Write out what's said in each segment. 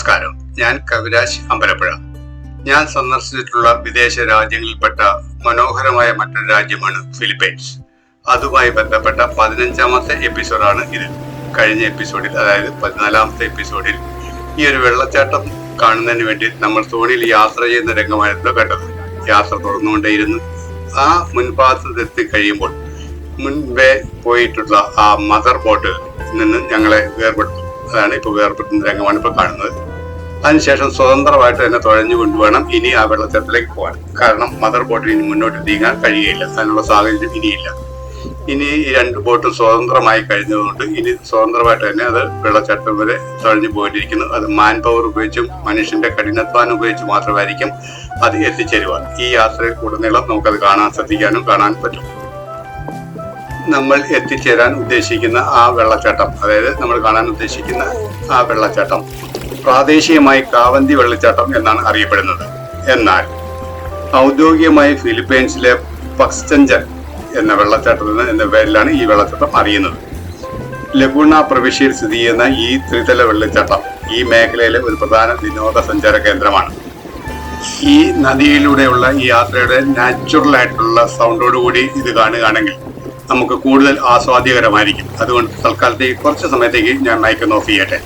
നമസ്കാരം. ഞാൻ കവിരാജ് അമ്പലപ്പുഴ. ഞാൻ സന്ദർശിച്ചിട്ടുള്ള വിദേശ രാജ്യങ്ങളിൽപ്പെട്ട മനോഹരമായ മറ്റൊരു രാജ്യമാണ് ഫിലിപ്പൈൻസ്. അതുമായി ബന്ധപ്പെട്ട പതിനഞ്ചാമത്തെ എപ്പിസോഡാണ് ഇത്. കഴിഞ്ഞ എപ്പിസോഡിൽ അതായത് പതിനാലാമത്തെ എപ്പിസോഡിൽ ഈ ഒരു വെള്ളച്ചാട്ടം കാണുന്നതിന് വേണ്ടി നമ്മൾ തോണിയിൽ യാത്ര ചെയ്യുന്ന രംഗമായിരുന്നു കണ്ടത്. യാത്ര തുടർന്നുകൊണ്ടേയിരുന്നു. ആ മുൻഭാഗത്തെത്തി കഴിയുമ്പോൾ മുൻപേ പോയിട്ടുള്ള ആ മദർ ബോട്ട് നിന്ന് ഞങ്ങളെ വേർപെടുത്തും. അതാണ് ഇപ്പോൾ വേർപെടുത്തുന്ന രംഗമാണ് ഇപ്പോൾ കാണുന്നത്. അതിനുശേഷം സ്വതന്ത്രമായിട്ട് തന്നെ തുഴഞ്ഞു കൊണ്ടുവേണം ഇനി ആ വെള്ളച്ചാട്ടത്തിലേക്ക് പോകാൻ. കാരണം മദർ ബോട്ടിൽ ഇനി മുന്നോട്ട് നീങ്ങാൻ കഴിയുകയില്ല. അതിനുള്ള സാഹചര്യം ഇനിയില്ല. ഇനി ഈ രണ്ട് ബോട്ടും സ്വതന്ത്രമായി കഴിഞ്ഞതുകൊണ്ട് ഇനി സ്വതന്ത്രമായിട്ട് തന്നെ അത് വെള്ളച്ചാട്ടം വരെ തുഴഞ്ഞു പോയിട്ടിരിക്കുന്നു. അത് മാൻ പവർ ഉപയോഗിച്ചും മനുഷ്യന്റെ കഠിനത്വാനം ഉപയോഗിച്ച് മാത്രമായിരിക്കും അത് എത്തിച്ചേരുവാൻ. ഈ യാത്രയിൽ ഉടനീളം നമുക്കത് കാണാൻ ശ്രദ്ധിക്കാനും കാണാൻ പറ്റും. നമ്മൾ എത്തിച്ചേരാൻ ഉദ്ദേശിക്കുന്ന ആ വെള്ളച്ചാട്ടം അതായത് നമ്മൾ കാണാൻ ഉദ്ദേശിക്കുന്ന ആ വെള്ളച്ചാട്ടം പ്രാദേശികമായി കാവന്തി വെള്ളച്ചാട്ടം എന്നാണ് അറിയപ്പെടുന്നത്. എന്നാൽ ഔദ്യോഗികമായി ഫിലിപ്പൈൻസിലെ പക്സ്റ്റഞ്ചൻ എന്ന വെള്ളച്ചാട്ടത്തിൽ നിന്ന് എന്ന പേരിലാണ് ഈ വെള്ളച്ചാട്ടം അറിയുന്നത്. ലഗുണ പ്രവിശ്യയിൽ സ്ഥിതി ചെയ്യുന്ന ഈ ത്രിതല വെള്ളച്ചാട്ടം ഈ മേഖലയിലെ ഒരു പ്രധാന വിനോദസഞ്ചാര കേന്ദ്രമാണ്. ഈ നദിയിലൂടെയുള്ള ഈ യാത്രയുടെ നാച്ചുറൽ ആയിട്ടുള്ള സൗണ്ടോടുകൂടി ഇത് കാണുകയാണെങ്കിൽ നമുക്ക് കൂടുതൽ ആസ്വാദ്യകരമായിരിക്കും. അതുകൊണ്ട് തൽക്കാലത്തേക്ക് കുറച്ച് സമയത്തേക്ക് ഞാൻ മയക്കുന്ന ഓഫ് ചെയ്യട്ടെ.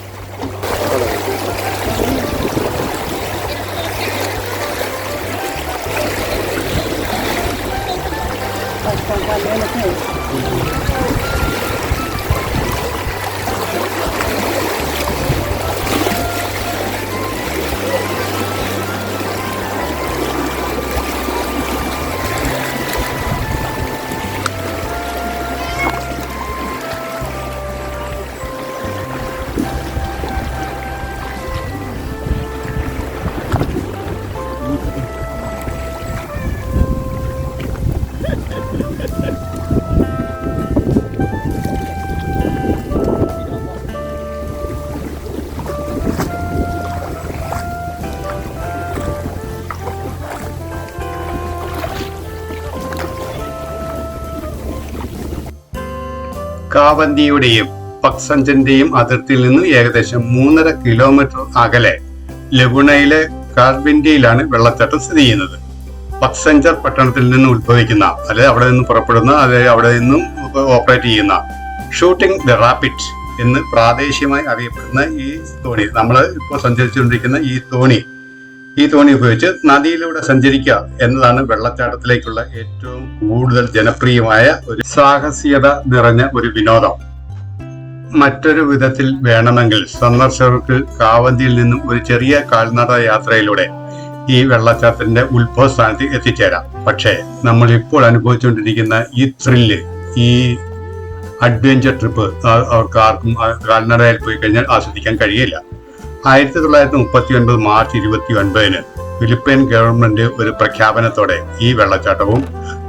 കാവന്തിയുടെയും പക്സഞ്ചന്റെയും അതിർത്തിയിൽ നിന്ന് ഏകദേശം മൂന്നര കിലോമീറ്റർ അകലെ ലഗുണയിലെ കാർബിൻഡിയിലാണ് വെള്ളച്ചാട്ടം സ്ഥിതി ചെയ്യുന്നത്. പക്സഞ്ചർ പട്ടണത്തിൽ നിന്ന് ഉത്ഭവിക്കുന്ന അല്ലെ അവിടെ നിന്ന് പുറപ്പെടുന്ന അതായത് അവിടെ നിന്നും ഓപ്പറേറ്റ് ചെയ്യുന്ന ഷൂട്ടിംഗ് ദ റാപ്പിഡ് എന്ന് പ്രാദേശികമായി അറിയപ്പെടുന്ന ഈ തോണി. നമ്മൾ ഇപ്പോൾ സഞ്ചരിച്ചുകൊണ്ടിരിക്കുന്ന ഈ തോണി ഈ തോണി ഉപയോഗിച്ച് നദിയിലൂടെ സഞ്ചരിക്കുക എന്നതാണ് വെള്ളച്ചാട്ടത്തിലേക്കുള്ള ഏറ്റവും കൂടുതൽ ജനപ്രിയമായ ഒരു സാഹസികത നിറഞ്ഞ ഒരു വിനോദം. മറ്റൊരു വിധത്തിൽ വേണമെങ്കിൽ സന്ദർശകർക്ക് കാവന്തിയിൽ നിന്നും ഒരു ചെറിയ കാൽനട യാത്രയിലൂടെ ഈ വെള്ളച്ചാട്ടത്തിന്റെ ഉത്ഭവ സ്ഥാനത്ത് എത്തിച്ചേരാം. പക്ഷേ നമ്മൾ ഇപ്പോൾ അനുഭവിച്ചുകൊണ്ടിരിക്കുന്ന ഈ ത്രില്ല് ഈ അഡ്വഞ്ചർ ട്രിപ്പ് അവർക്ക് ആർക്കും കാൽനടയിൽ പോയി കഴിഞ്ഞാൽ ആസ്വദിക്കാൻ കഴിയില്ല. ആയിരത്തി തൊള്ളായിരത്തി മുപ്പത്തി ഒൻപത് മാർച്ച് ഇരുപത്തി ഒൻപതിന് ഫിലിപ്പൈൻ ഗവൺമെന്റ് ഒരു പ്രഖ്യാപനത്തോടെ ഈ വെള്ളച്ചാട്ടവും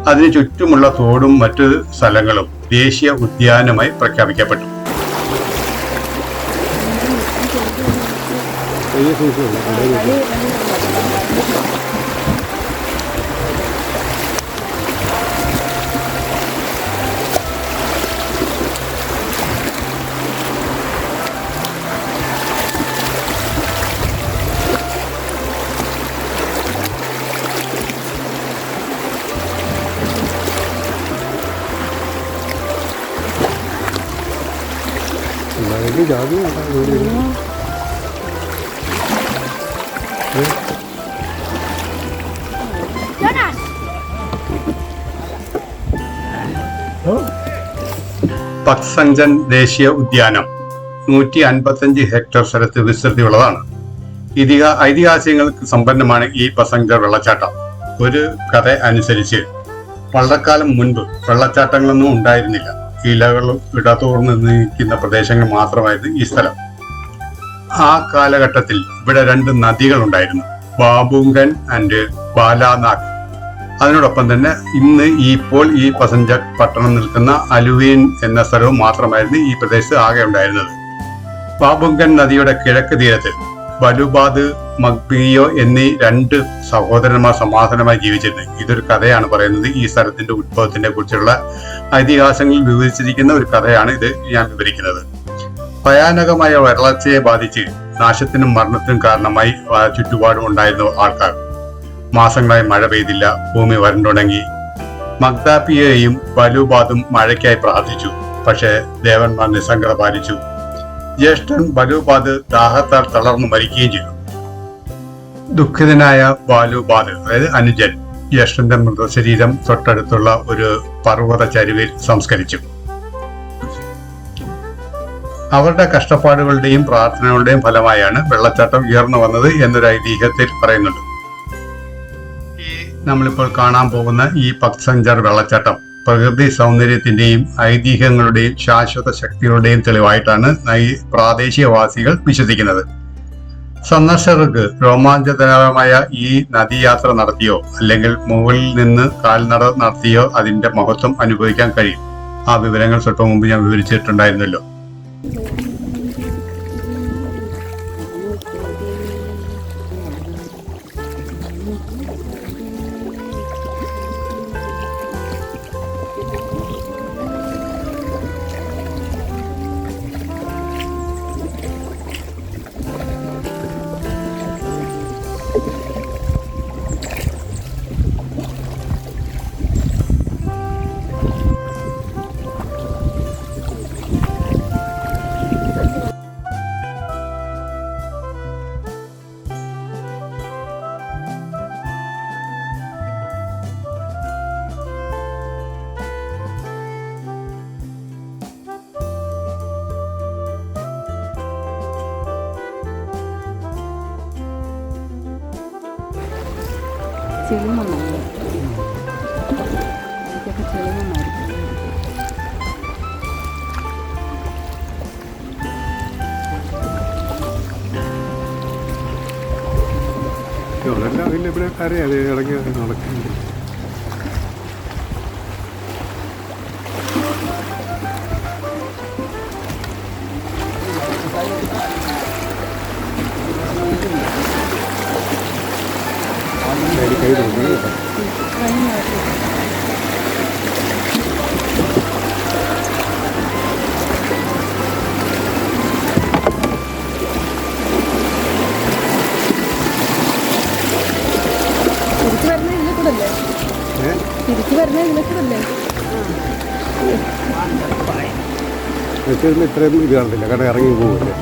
അതിനു ചുറ്റുമുള്ള തോടും മറ്റ് സ്ഥലങ്ങളും ദേശീയ ഉദ്യാനമായി പ്രഖ്യാപിക്കപ്പെട്ടു. വലിയ ജാതി പക്സഞ്ചൻ ദേശീയ ഉദ്യാനം നൂറ്റി അൻപത്തഞ്ച് ഹെക്ടർ സ്ഥലത്ത് വിസ്തൃതിയുള്ളതാണ്. ഇതിക ഐതിഹാസികങ്ങൾക്ക് സമ്പന്നമാണ് ഈ പസഞ്ചർ വെള്ളച്ചാട്ടം. ഒരു കഥ അനുസരിച്ച് വളരെക്കാലം മുൻപ് വെള്ളച്ചാട്ടങ്ങളൊന്നും ഉണ്ടായിരുന്നില്ല. ഇലകളും ഇടതൂർന്ന് നിൽക്കുന്ന പ്രദേശങ്ങൾ മാത്രമായിരുന്നു ഈ സ്ഥലം. ആ കാലഘട്ടത്തിൽ ഇവിടെ രണ്ട് നദികൾ ഉണ്ടായിരുന്നു ബാബുങ്കൻ ആൻഡ് ബാലാനാഗ്. അതിനോടൊപ്പം തന്നെ ഇന്ന് ഇപ്പോൾ ഈ പസഞ്ചർ പട്ടണം നിൽക്കുന്ന അലുവീൻ എന്ന സ്ഥലവും മാത്രമായിരുന്നു ഈ പ്രദേശത്ത് ആകെ ഉണ്ടായിരുന്നത്. ബാബുങ്കൻ നദിയുടെ കിഴക്ക് തീരത്ത് ബലുബാദ് മഗ്ബിയോ എന്നീ രണ്ട് സഹോദരന്മാർ സമാധാനമായി ജീവിച്ചിരുന്നു. ഇതൊരു കഥയാണ് പറയുന്നത്. ഈ സ്ഥലത്തിന്റെ ഉത്ഭവത്തിനെ കുറിച്ചുള്ള ഐതിഹാസങ്ങളിൽ വിവരിച്ചിരിക്കുന്ന ഒരു കഥയാണ് ഇത് ഞാൻ വിവരിക്കുന്നത്. ഭയാനകമായ വരളച്ചയെ ബാധിച്ച് നാശത്തിനും മരണത്തിനും കാരണമായി ചുറ്റുപാടും ഉണ്ടായിരുന്ന ആൾക്കാർ. മാസങ്ങളായി മഴ പെയ്തില്ല. ഭൂമി വരണ്ടുണങ്ങി. മഗ്ദാപ്പിയെയും ബലുബാദും മഴയ്ക്കായി പ്രാർത്ഥിച്ചു. പക്ഷേ ദേവന്മാർ നിസ്സംഗത പാലിച്ചു. ജ്യേഷ്ഠൻ ബലുബാദ് ദാഹത്താൽ തളർന്നു മരിക്കുകയും ചെയ്തു. ദുഃഖിതനായ ബാലുബാദ് അതായത് അനുജൻ ജ്യേഷ്ഠന്റെ മൃതശരീരം തൊട്ടടുത്തുള്ള ഒരു പർവത ചരിവിൽ സംസ്കരിച്ചു. അവരുടെ കഷ്ടപ്പാടുകളുടെയും പ്രാർത്ഥനകളുടെയും ഫലമായാണ് വെള്ളച്ചാട്ടം ഉയർന്നു വന്നത് എന്നൊരു ഐതിഹ്യത്തിൽ പറയുന്നുണ്ട്. ഈ നമ്മളിപ്പോൾ കാണാൻ പോകുന്ന ഈ പക്സഞ്ചർ വെള്ളച്ചാട്ടം പ്രകൃതി സൗന്ദര്യത്തിന്റെയും ഐതിഹ്യങ്ങളുടെയും ശാശ്വത ശക്തികളുടെയും തെളിവായിട്ടാണ് ഈ പ്രാദേശികവാസികൾ വിശ്വസിക്കുന്നത്. സന്ദർശകർക്ക് രോമാഞ്ചതരമായ ഈ നദീയാത്ര നടത്തിയോ അല്ലെങ്കിൽ മുകളിൽ നിന്ന് കാൽനട നടത്തിയോ അതിന്റെ മഹത്വം അനുഭവിക്കാൻ കഴിയും. ആ വിവരങ്ങൾ സ്വല്പം മുമ്പ് ഞാൻ വിവരിച്ചിട്ടുണ്ടായിരുന്നല്ലോ. ചെളിമണ്ണാണ് ഇതൊക്കെ ചെളിമണ്ണായിരിക്കും ഇവിടെ അറിയാം അത് ഇറങ്ങി നടക്കുന്നുണ്ട്. വെച്ചിരുന്ന ഇത്രയും ഇത് കാണത്തില്ല കാരണം ഇറങ്ങി പോകില്ലേ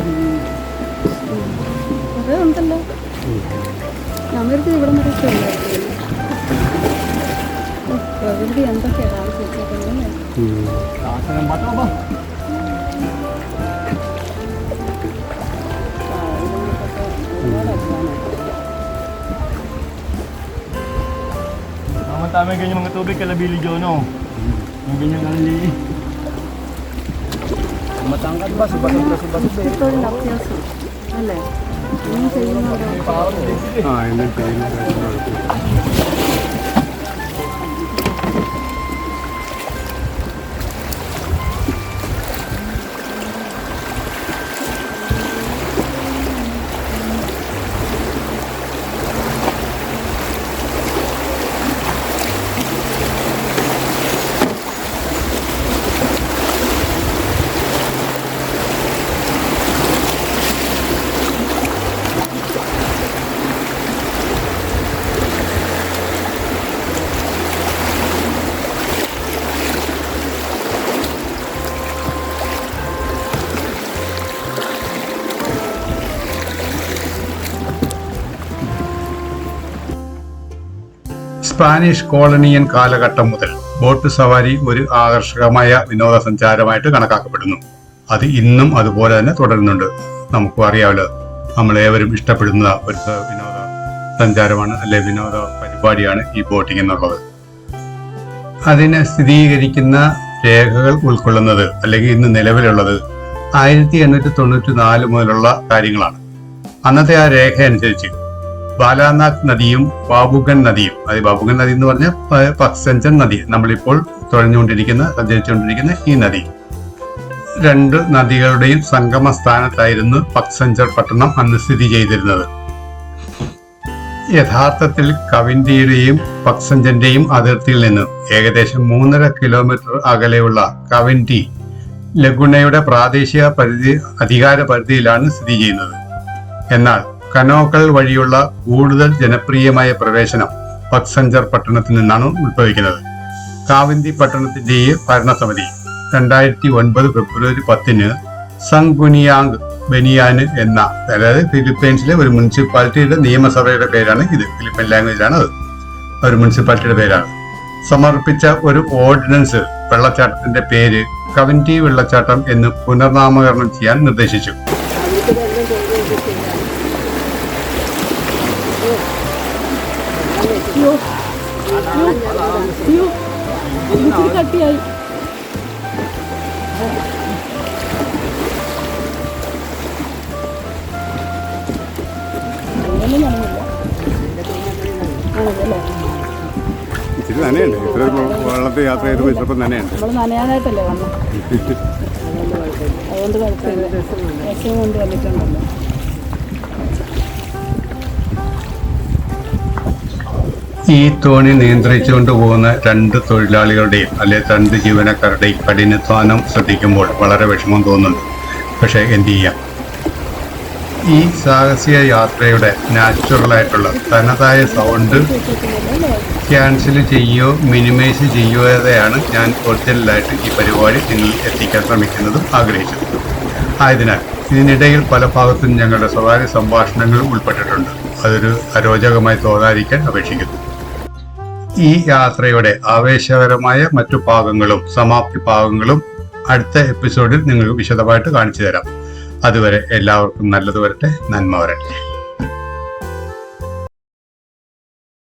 കുറേ ഉണ്ടല്ലോ നമ്മൾക്ക് ഇവിടെ വരെ ഇഷ്ടമല്ലായിരിക്കും പ്രകൃതി എന്തൊക്കെയാണ് കാണിച്ചു വെച്ചേക്കുന്നല്ലേ Tama-tama ganyan mga tubig kalabili dyan, no? Yung ganyan kalali. Matangkad ba? Subasin ba? Subasin ba? Ito lang siya. Alay. Ano? Yung sa'yo nga daw. Ah, and then pili na. Spanish colonial കാലഘട്ടം മുതൽ boat സവാരി ഒരു ആകർഷകമായ വിനോദസഞ്ചാരമായിട്ട് കണക്കാക്കപ്പെടുന്നു. അത് ഇന്നും അതുപോലെ തന്നെ തുടരുന്നുണ്ട്. നമുക്കും അറിയാമല്ലോ. നമ്മളേവരും ഇഷ്ടപ്പെടുന്ന ഒരു വിനോദ സഞ്ചാരമാണ് അല്ലെ വിനോദ പരിപാടിയാണ് ഈ ബോട്ടിംഗ് എന്നുള്ളത്. അതിനെ സ്ഥിരീകരിക്കുന്ന രേഖകൾ ഉൾക്കൊള്ളുന്നത് അല്ലെങ്കിൽ ഇന്ന് നിലവിലുള്ളത് ആയിരത്തി എണ്ണൂറ്റി തൊണ്ണൂറ്റി നാല് മുതലുള്ള കാര്യങ്ങളാണ്. അന്നത്തെ ആ രേഖ അനുസരിച്ച് ബാലാനാഥ് നദിയും ബാബുഗൻ നദിയും. അത് ബാബുഗൻ നദി എന്ന് പറഞ്ഞ പക്സഞ്ചൻ നദി. നമ്മളിപ്പോൾ തുഴഞ്ഞുകൊണ്ടിരിക്കുന്ന സഞ്ചരിച്ചുകൊണ്ടിരിക്കുന്ന ഈ നദി. രണ്ട് നദികളുടെയും സംഗമ സ്ഥാനത്തായിരുന്നു പക്സഞ്ചർ പട്ടണം അന്ന് സ്ഥിതി ചെയ്തിരുന്നത്. യഥാർത്ഥത്തിൽ കവിന്തിയുടെയും പക്സഞ്ചന്റെയും അതിർത്തിയിൽ നിന്ന് ഏകദേശം മൂന്നര കിലോമീറ്റർ അകലെയുള്ള കവിന്റി ലഗുണയുടെ പ്രാദേശിക പരിധി അധികാര പരിധിയിലാണ് സ്ഥിതി ചെയ്യുന്നത്. എന്നാൽ കനോക്കൾ വഴിയുള്ള കൂടുതൽ ജനപ്രിയമായ പ്രവേശനം പക്സഞ്ചർ പട്ടണത്തിൽ നിന്നാണ് ഉത്ഭവിക്കുന്നത്. കാവിന്തി പട്ടണത്തിന്റെ ഭരണസമിതി രണ്ടായിരത്തി ഒൻപത് ഫെബ്രുവരി പത്തിന് സംഗുനിയാങ് ബനിയാന് എന്ന അതായത് ഫിലിപ്പൈൻസിലെ ഒരു മുനിസിപ്പാലിറ്റിയുടെ നിയമസഭയുടെ പേരാണ് ഇത്. ഫിലിപ്പൈൻ ലാംഗ്വേജിലാണ് അത്. ഒരു മുനിസിപ്പാലിറ്റിയുടെ പേരാണ്. സമർപ്പിച്ച ഒരു ഓർഡിനൻസ് വെള്ളച്ചാട്ടത്തിന്റെ പേര് കവന്റി വെള്ളച്ചാട്ടം എന്ന് പുനർനാമകരണം ചെയ്യാൻ നിർദ്ദേശിച്ചു. അയ്യോ ഇത്തിരി കട്ടിയായി. ഇച്ചിരി നനയുണ്ട്. ഇത്ര വെള്ളത്തിൽ യാത്ര ചെയ്ത് ചിലപ്പോൾ നനയുണ്ട്. നമ്മൾ നനയാനായിട്ടല്ലേ വന്നത് അതുകൊണ്ട് കുഴപ്പമില്ല. രസം കൊണ്ട് വന്നിട്ടുണ്ടല്ലോ. ഈ തോണി നിയന്ത്രിച്ചുകൊണ്ട് പോകുന്ന രണ്ട് തൊഴിലാളികളുടെയും അല്ലെ രണ്ട് ജീവനക്കാരുടെയും കഠിനാധ്വാനം ശ്രദ്ധിക്കുമ്പോൾ വളരെ വിഷമം തോന്നുന്നു. പക്ഷെ എന്ത് ചെയ്യാം? ഈ സാഹസിക യാത്രയുടെ നാച്ചുറലായിട്ടുള്ള തനതായ സൗണ്ട് ക്യാൻസൽ ചെയ്യോ മിനിമൈസ് ചെയ്യുകയാണ് ഞാൻ ഒറിജിനലായിട്ട് ഈ പരിപാടി നിങ്ങളിൽ എത്തിക്കാൻ ശ്രമിക്കുന്നതും ആഗ്രഹിച്ചത്. ആയതിനാൽ ഇതിനിടയിൽ പല ഭാഗത്തും ഞങ്ങളുടെ സ്വകാര്യ സംഭാഷണങ്ങൾ ഉൾപ്പെട്ടിട്ടുണ്ട്. അതൊരു അരോചകമായി തോന്നാതിരിക്കാൻ അപേക്ഷിക്കുന്നു. ഈ യാത്രയുടെ ആവേശകരമായ മറ്റു ഭാഗങ്ങളും സമാപ്തി ഭാഗങ്ങളും അടുത്ത എപ്പിസോഡിൽ നിങ്ങൾക്ക് വിശദമായിട്ട് കാണിച്ചു തരാം. അതുവരെ എല്ലാവർക്കും നല്ലത് വരട്ടെ നന്മ വരട്ടെ.